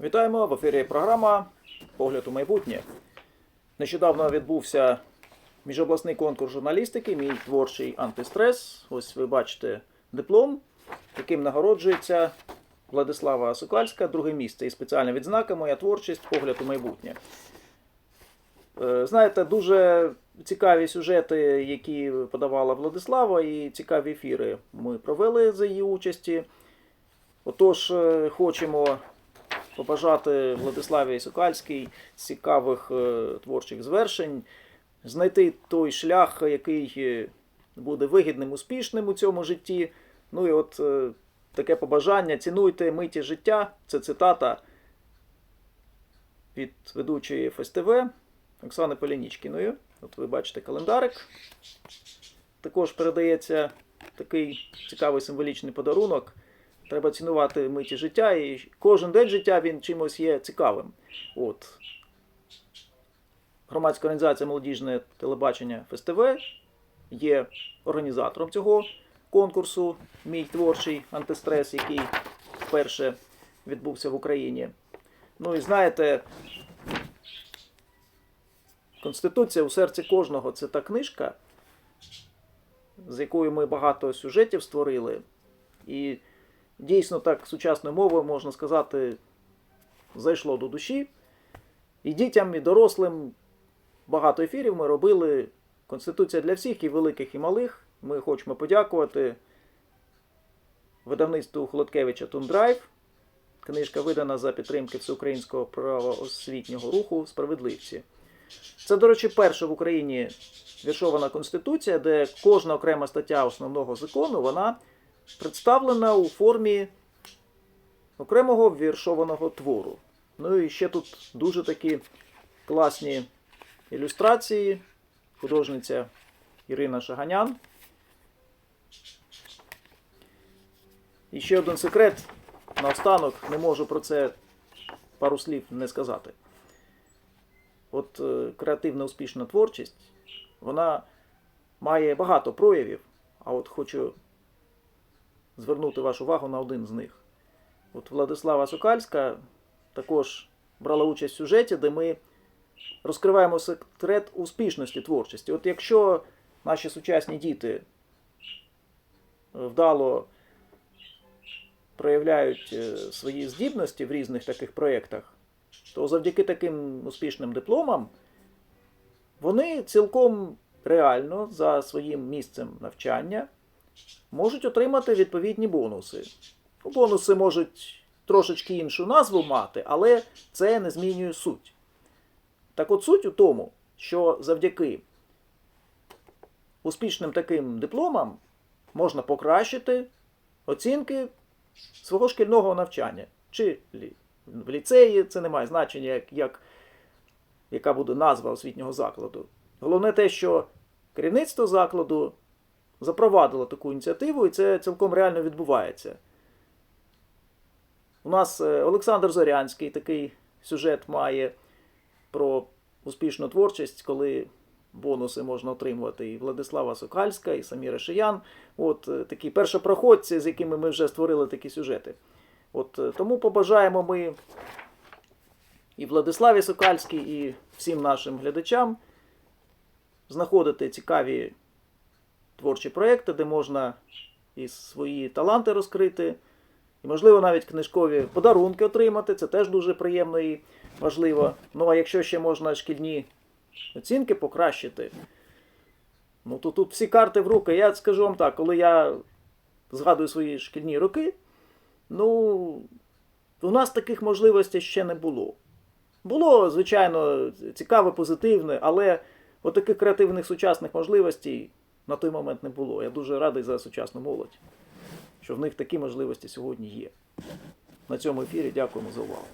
Вітаємо в ефірі програма Погляд у майбутнє. Нещодавно відбувся міжобласний конкурс журналістики, мій творчий антистрес. Ось ви бачите диплом, яким нагороджується Владислава Сукальська, друге місце і спеціальна відзнака Моя творчість Погляд у майбутнє. Е, Знаєте, дуже цікаві сюжети, які подавала Владислава, і цікаві ефіри ми провели за її участі. Отож, е, хочемо побажати Владиславі Сокальській цікавих е, творчих звершень, знайти той шлях, який е, буде вигідним, успішним у цьому житті. Ну і от е, таке побажання: цінуйте миті життя. Це цитата від ведучої ФСТВ Оксани Полянічкіної. От ви бачите календарик. Також передається такий цікавий символічний подарунок. Треба цінувати миті життя, і кожен день життя він чимось є цікавим. От. Громадська організація Молодіжне телебачення ФСТВ є організатором цього конкурсу Мій творчий антистрес, який вперше відбувся в Україні. Ну і знаєте, Конституція у серці кожного це та книжка, з якою ми багато сюжетів створили. І дійсно так сучасною мовою можна сказати, зайшло до душі. І дітям, і дорослим багато ефірів ми робили. Конституція для всіх, і великих, і малих. Ми хочемо подякувати видавництву Холодкевича Тундрайв. Книжка видана за підтримки всеукраїнського правоосвітнього руху Справедливці. Це, до речі, перша в Україні віршована конституція, де кожна окрема стаття основного закону вона представлена у формі окремого віршованого твору. Ну і ще тут дуже такі класні ілюстрації. Художниця Ірина Шаганян. І ще один секрет. Наостанок не можу про це пару слів не сказати. От е, креативна успішна творчість, вона має багато проявів, а от хочу звернути вашу увагу на один з них. От Владислава Сокальська також брала участь в сюжеті, де ми розкриваємо секрет успішності творчості. От якщо наші сучасні діти вдало проявляють е, свої здібності в різних таких проєктах, то завдяки таким успішним дипломам вони цілком реально за своїм місцем навчання можуть отримати відповідні бонуси. Ну, Бонуси можуть трошечки іншу назву мати, але це не змінює суть. Так от суть у тому, що завдяки успішним таким дипломам можна покращити оцінки свого шкільного навчання. Чи в ліцеї, це не має значення, як, як, яка буде назва освітнього закладу. Головне те, що керівництво закладу запровадило таку ініціативу, і це цілком реально відбувається. У нас е, Олександр Зорянський такий сюжет має про успішну творчість, коли бонуси можна отримувати і Владислава Сокальська, і Саміра Шиян. От е, такі першопроходці, з якими ми вже створили такі сюжети. От е, тому побажаємо ми і Владиславі Сокальській, і всім нашим глядачам знаходити цікаві творчі проекти, де можна і свої таланти розкрити, і, можливо, навіть книжкові подарунки отримати. Це теж дуже приємно і важливо. Ну а якщо ще можна шкільні оцінки покращити, ну то тут всі карти в руки. Я скажу вам так, коли я згадую свої шкільні роки, ну, у нас таких можливостей ще не було. Було, звичайно, цікаве, позитивне, але от креативних сучасних можливостей на той момент не було. Я дуже радий за сучасну молодь, що в них такі можливості сьогодні є. На цьому ефірі дякуємо за увагу.